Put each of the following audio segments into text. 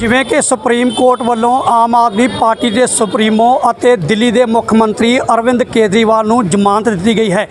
ਜਿਵੇਂ ਕਿ supreme court ਵੱਲੋਂ ਆਮ ਆਦਮੀ ਪਾਰਟੀ ਦੇ ਸੁਪਰੀਮੋ ਅਤੇ ਦਿੱਲੀ ਦੇ ਮੁੱਖ ਮੰਤਰੀ ਅਰਵਿੰਦ ਕੇਜਰੀਵਾਲ ਨੂੰ ਜ਼ਮਾਨਤ ਦਿੱਤੀ ਗਈ ਹੈ।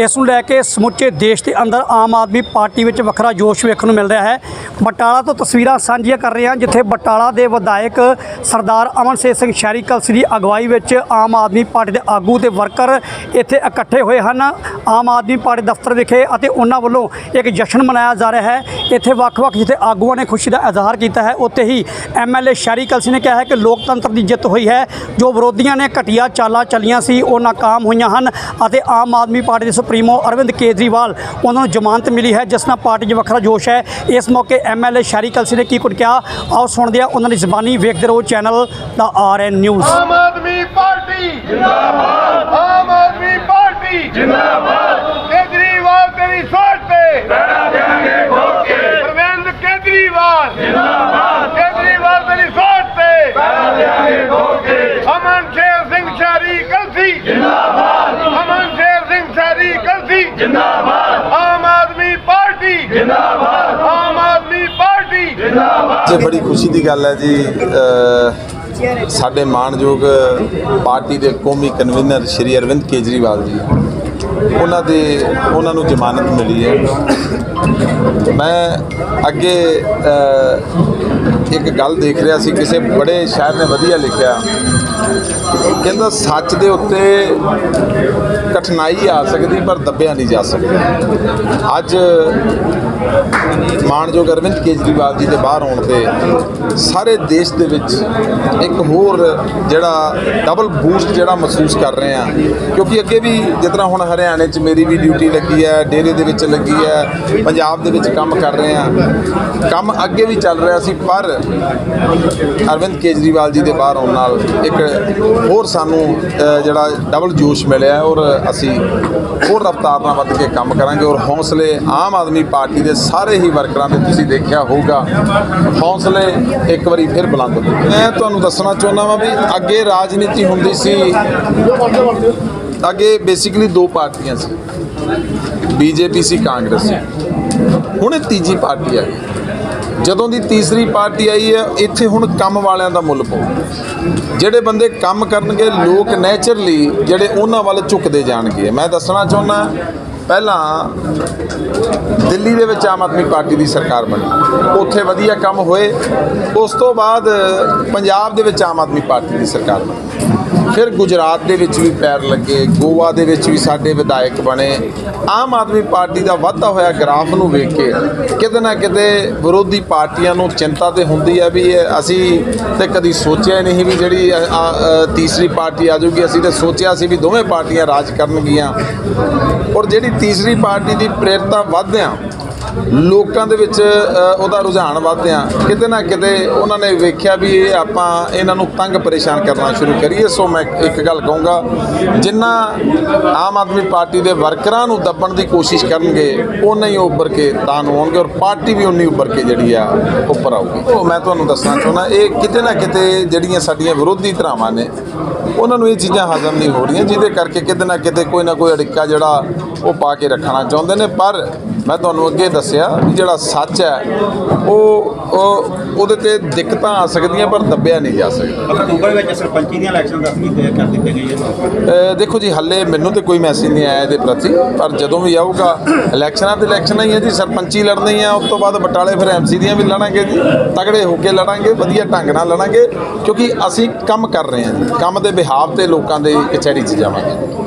ਇਸ ਨੂੰ ਲੈ ਕੇ ਸਮੁੱਚੇ ਦੇਸ਼ ਦੇ ਅੰਦਰ ਆਮ ਆਦਮੀ ਪਾਰਟੀ ਵਿੱਚ ਵੱਖਰਾ ਜੋਸ਼ ਵੇਖਣ ਨੂੰ ਮਿਲ ਰਿਹਾ ਹੈ। ਬਟਾਲਾ ਤੋਂ ਤਸਵੀਰਾਂ ਸਾਂਝੀਆਂ ਕਰ ਰਹੇ ਹਾਂ, ਜਿੱਥੇ ਬਟਾਲਾ ਦੇ ਵਿਧਾਇਕ ਸਰਦਾਰ ਅਮਨਸੇਤ ਸਿੰਘ ਸ਼ਹਿਰੀ ਕਲਸੀ ਦੀ ਅਗਵਾਈ ਵਿੱਚ ਆਮ ਆਦਮੀ ਪਾਰਟੀ ਦੇ ਆਗੂ ਤੇ ਵਰਕਰ ਇੱਥੇ ਇਕੱਠੇ ਹੋਏ ਹਨ। ਆਮ ਆਦਮੀ ਪਾਰਟੀ ਦਫ਼ਤਰ ਵਿਖੇ ਅਤੇ ਉਹਨਾਂ ਵੱਲੋਂ ਇੱਕ ਜਸ਼ਨ ਮਨਾਇਆ ਜਾ ਰਿਹਾ ਹੈ। ਇੱਥੇ ਵੱਖ-ਵੱਖ ਜਿੱਥੇ ਆਗੂਆਂ ਨੇ ਖੁਸ਼ੀ ਦਾ ਇਜ਼ਹਾਰ ਕੀਤਾ ਹੈ, ਉੱਥੇ ਹੀ ਐਮਐਲਏ ਸ਼ਹਿਰੀ ਕਲਸੀ ਨੇ ਕਿਹਾ ਹੈ ਕਿ ਲੋਕਤੰਤਰ ਦੀ ਜਿੱਤ ਹੋਈ ਹੈ। ਜੋ ਵਿਰੋਧੀਆਂ ਨੇ ਘਟੀਆ ਚਾਲਾਂ ਚੱਲੀਆਂ ਸੀ, ਉਹ ਨਾਕਾਮ ਹੋਈਆਂ ਹਨ ਅਤੇ ਆਮ ਆਦਮੀ ਪਾਰਟੀ ਦੇ ਸੁਪਰੀਮੋ ਅਰਵਿੰਦ ਕੇਜਰੀਵਾਲ ਉਹਨਾਂ ਨੂੰ ਜ਼ਮਾਨਤ ਮਿਲੀ ਹੈ, ਜਿਸ ਨਾਲ ਪਾਰਟੀ 'ਚ ਵੱਖਰਾ ਜੋਸ਼ ਹੈ। ਇਸ ਮੌਕੇ ਐਮਐਲਏ ਸ਼ਹਿਰੀ ਕਲਸੀ ਨੇ ਕੀ ਕੁਝ ਕਿਹਾ? ਆਓ ਸੁਣਦੇ ਹਾਂ ਉਹਨਾਂ ਦੀ ਜ਼ਬਾਨੀ, ਵੇਖਦੇ ਰਹੋ ਚੈਨਲ ਦਾ R N news. Aam Aadmi party ਜਿੰਦਾਬਾਦ। ਆਮ ਆਦਮੀ ਪਾਰਟੀ ਜਿੰਦਾਬਾਦ ਕੇਜਰੀਵਾਲ ਤੇਰੀ ਸੋਚ ਤੇ ਪੈਣਾ ਦੇਾਂਗੇ ਠੋਕ ਕੇ ਅਰਵਿੰਦ ਕੇਜਰੀਵਾਲ ਜਿੰਦਾਬਾਦ ਕੇਜਰੀਵਾਲ ਤੇਰੀ ਸੋਚ ਤੇ ਪੈਣਾ ਦੇਾਂਗੇ ਠੋਕ ਕੇ ਅਮਨ ਸ਼ੇਰ ਸਿੰਘ ਸ਼ਾਰੀ ਕਲਸੀ ਜਿੰਦਾਬਾਦ। ਅਮਨ ਸ਼ੇਰ ਸਿੰਘ ਸ਼ਾਰੀ ਕਲਸੀ ਜਿੰਦਾਬਾਦ। ਆਮ ਆਦਮੀ ਪਾਰਟੀ। ਜਿੰਦਾਬਾਦ। ਆਮ ਆਦਮੀ ਪਾਰਟੀ। ਤੇ ਬੜੀ ਖੁਸ਼ੀ ਦੀ ਗੱਲ ਹੈ ਜੀ ਸਾਡੇ ਮਾਣਯੋਗ ਪਾਰਟੀ ਦੇ ਕੌਮੀ ਕਨਵੀਨਰ ਸ਼੍ਰੀ ਅਰਵਿੰਦ ਕੇਜਰੀਵਾਲ ਜੀ। ਉਹਨਾਂ ਦੇ, ਉਹਨਾਂ ਨੂੰ ਜ਼ਮਾਨਤ ਮਿਲੀ ਹੈ। ਮੈਂ ਅੱਗੇ ਇੱਕ ਗੱਲ ਦੇਖ ਰਿਹਾ ਸੀ, ਕਿਸੇ ਬੜੇ ਸ਼ਾਇਰ ਨੇ ਵਧੀਆ ਲਿਖਿਆ। ਕਹਿੰਦਾ, ਸੱਚ ਦੇ ਉੱਤੇ ਕਠਿਨਾਈ ਆ ਸਕਦੀ, ਪਰ ਦੱਬਿਆ ਨਹੀਂ ਜਾ ਸਕਦਾ। ਅੱਜ ਮਾਣਯੋਗ ਅਰਵਿੰਦ ਕੇਜਰੀਵਾਲ ਜੀ ਦੇ ਬਾਹਰ ਆਉਣ ਤੇ ਸਾਰੇ ਦੇਸ਼ ਦੇ ਵਿੱਚ ਇੱਕ ਹੋਰ ਜਿਹੜਾ ਡਬਲ ਬੂਸਟ ਜਿਹੜਾ ਮਹਿਸੂਸ ਕਰ ਰਹੇ ਆ ਕਿਉਂਕਿ ਅੱਗੇ ਵੀ ਜਿਸ ਤਰ੍ਹਾਂ ਹੁਣ ਹਰਿਆਣੇ 'ਚ ਮੇਰੀ ਵੀ ਡਿਊਟੀ ਲੱਗੀ ਹੈ, ਡੇਰੇ ਦੇ ਵਿੱਚ ਲੱਗੀ ਹੈ, ਪੰਜਾਬ ਦੇ ਵਿੱਚ ਕੰਮ ਕਰ ਰਹੇ ਹਾਂ। ਕੰਮ ਅੱਗੇ ਵੀ ਚੱਲ ਰਿਹਾ ਸੀ, ਪਰ ਅਰਵਿੰਦ ਕੇਜਰੀਵਾਲ ਜੀ ਦੇ ਬਾਹਰ ਆਉਣ ਨਾਲ ਇੱਕ ਹੋਰ ਸਾਨੂੰ ਜਿਹੜਾ ਡਬਲ ਜੋਸ਼ ਮਿਲਿਆ ਔਰ ਅਸੀਂ ਹੋਰ ਰਫ਼ਤਾਰ ਨਾਲ ਵੱਧ ਕੇ ਕੰਮ ਕਰਾਂਗੇ ਔਰ ਹੌਸਲੇ ਆਮ ਆਦਮੀ ਪਾਰਟੀ ਦੇ ਸਾਰੇ ਹੀ ਵਰਕਰਾਂ ਦੇ ਤੁਸੀਂ ਦੇਖਿਆ ਹੋਊਗਾ। ਹੌਸਲੇ ਇੱਕ ਵਾਰੀ ਫਿਰ ਬੁਲੰਦ ਮੈਂ ਤੁਹਾਨੂੰ ਦੱਸਣਾ ਚਾਹੁੰਦਾ ਵਾਂ ਵੀ ਅੱਗੇ ਰਾਜਨੀਤੀ ਹੁੰਦੀ ਸੀ ਅੱਗੇ ਬੇਸਿਕਲੀ ਦੋ ਪਾਰਟੀਆਂ ਸੀ। ਬੀਜੇਪੀ ਸੀ, ਕਾਂਗਰਸ ਸੀ। ਹੁਣ ਇਹ ਤੀਜੀ ਪਾਰਟੀ ਆ। ਗਈ ਜਦੋਂ ਦੀ ਤੀਸਰੀ ਪਾਰਟੀ ਆਈ ਹੈ, ਇੱਥੇ ਹੁਣ ਕੰਮ ਵਾਲਿਆਂ ਦਾ ਮੁੱਲ ਪਊ। ਜਿਹੜੇ ਬੰਦੇ ਕੰਮ ਕਰਨਗੇ, ਲੋਕ ਨੇਚਰਲੀ ਜਿਹੜੇ ਉਹਨਾਂ ਵੱਲ ਝੁਕਦੇ ਜਾਣਗੇ। ਮੈਂ ਦੱਸਣਾ ਚਾਹੁੰਦਾ, ਪਹਿਲਾਂ ਦਿੱਲੀ ਦੇ ਵਿੱਚ ਆਮ ਆਦਮੀ ਪਾਰਟੀ ਦੀ ਸਰਕਾਰ ਬਣੀ। ਉੱਥੇ ਵਧੀਆ ਕੰਮ ਹੋਏ। ਉਸ ਤੋਂ ਬਾਅਦ ਪੰਜਾਬ ਦੇ ਵਿੱਚ ਆਮ ਆਦਮੀ ਪਾਰਟੀ ਦੀ ਸਰਕਾਰ ਬਣੀ। ਫਿਰ ਗੁਜਰਾਤ ਦੇ ਵਿੱਚ ਵੀ ਪੈਰ ਲੱਗੇ, ਗੋਆ ਦੇ ਵਿੱਚ ਵੀ ਸਾਡੇ ਵਿਧਾਇਕ ਬਣੇ। ਆਮ ਆਦਮੀ ਪਾਰਟੀ ਦਾ ਵਾਧਾ ਹੋਇਆ ਗ੍ਰਾਫ ਨੂੰ ਵੇਖ ਕੇ। ਕਿਤੇ ਨਾ ਕਿਤੇ ਵਿਰੋਧੀ ਪਾਰਟੀਆਂ ਨੂੰ ਚਿੰਤਾ ਤੇ ਹੁੰਦੀ ਹੈ ਵੀ ਅਸੀਂ ਤੇ ਕਦੀ ਸੋਚਿਆ ਹੀ ਨਹੀਂ ਵੀ ਜਿਹੜੀ ਤੀਸਰੀ ਪਾਰਟੀ ਆ ਜਾਊਗੀ। ਅਸੀਂ ਤੇ ਸੋਚਿਆ ਸੀ ਵੀ ਦੋਵੇਂ ਪਾਰਟੀਆਂ ਰਾਜ ਕਰਨਗੀਆਂ। ਔਰ ਜਿਹੜੀ ਤੀਸਰੀ ਪਾਰਟੀ ਦੀ ਪ੍ਰੇਰਤਾ ਵਧਦਿਆਂ ਲੋਕਾਂ ਦੇ ਵਿੱਚ ਉਹਦਾ ਰੁਝਾਨ ਵਧਦਿਆਂ ਕਿਤੇ ਨਾ ਕਿਤੇ ਉਹਨਾਂ ਨੇ ਵੇਖਿਆ ਵੀ ਇਹ ਆਪਾਂ ਇਹਨਾਂ ਨੂੰ ਤੰਗ ਪਰੇਸ਼ਾਨ ਕਰਨਾ ਸ਼ੁਰੂ ਕਰੀਏ। ਸੋ ਮੈਂ ਇੱਕ ਗੱਲ ਕਹੂੰਗਾ, ਜਿੰਨਾ ਆਮ ਆਦਮੀ ਪਾਰਟੀ ਦੇ ਵਰਕਰਾਂ ਨੂੰ ਦੱਬਣ ਦੀ ਕੋਸ਼ਿਸ਼ ਕਰਨਗੇ ਉਹਨਾਂ ਹੀ ਉੱਭਰ ਕੇ ਤਾਂ ਨੂੰ ਆਉਣਗੇ ਔਰ ਪਾਰਟੀ ਵੀ ਉਨੀ ਉੱਭਰ ਕੇ ਜਿਹੜੀ ਆ, ਉੱਪਰ ਆਊਗੀ। ਉਹ ਮੈਂ ਤੁਹਾਨੂੰ ਦੱਸਣਾ ਚਾਹੁੰਦਾ, ਇਹ ਕਿਤੇ ਨਾ ਕਿਤੇ ਜਿਹੜੀਆਂ ਸਾਡੀਆਂ ਵਿਰੋਧੀ ਧਰਾਵਾਂ ਨੇ, ਉਹਨਾਂ ਨੂੰ ਇਹ ਚੀਜ਼ਾਂ ਹਜ਼ਮ ਨਹੀਂ ਹੋ ਰਹੀਆਂ, ਜਿਹਦੇ ਕਰਕੇ ਕਿਤੇ ਨਾ ਕਿਤੇ ਕੋਈ ਨਾ ਕੋਈ ਅੜਿੱਕਾ ਜਿਹੜਾ ਉਹ ਪਾ ਕੇ ਰੱਖਣਾ ਚਾਹੁੰਦੇ ਨੇ। ਪਰ ਮੈਂ ਤੁਹਾਨੂੰ ਅੱਗੇ ਦੱਸ ਦੱਸਿਆ ਵੀ ਜਿਹੜਾ ਸੱਚ ਹੈ ਉਹ ਉਹ- ਉਹਦੇ ਤੇ ਦਿੱਕਤਾਂ ਆ ਸਕਦੀਆਂ ਪਰ ਦੱਬਿਆ ਨਹੀਂ ਜਾ ਸਕਦਾ। ਅਕਤੂਬਰ ਵਿੱਚ ਸਰਪੰਚੀ ਦੀਆਂ ਇਲੈਕਸ਼ਨ ਦੱਸ ਕੀਤੇ ਕਰ ਦਿੱਤੇ ਗਏ ਹੈ ਅ, ਦੇਖੋ ਜੀ ਹੱਲੇ ਮੈਨੂੰ ਤੇ ਕੋਈ ਮੈਸੇਜ ਨਹੀਂ ਆਇਆ ਇਹਦੇ ਪ੍ਰਤੀ ਪਰ ਜਦੋਂ ਵੀ ਆਊਗਾ ਇਲੈਕਸ਼ਨਾਂ ਤੇ ਇਲੈਕਸ਼ਨਾਂ ਹੀ ਹੈ ਜੀ ਸਰਪੰਚੀ ਲੜਨੀ ਆ ਉਸ ਤੋਂ ਬਾਅਦ ਬਟਾਲੇ ਫਿਰ ਐਮਸੀ ਦੀਆਂ ਵੀ ਲੜਾਂਗੇ ਜੀ ਤਗੜੇ ਹੋ ਕੇ ਲੜਾਂਗੇ ਵਧੀਆ ਢੰਗ ਨਾਲ ਲੜਾਂਗੇ ਕਿਉਂਕਿ ਅਸੀਂ ਕੰਮ ਕਰ ਰਹੇ ਹਾਂ ਜੀ ਕੰਮ ਦੇ ਬਿਹਾਵ ਤੇ ਲੋਕਾਂ ਦੇ ਕਚਹਿਰੀ 'ਚ ਜਾਵਾਂਗੇ।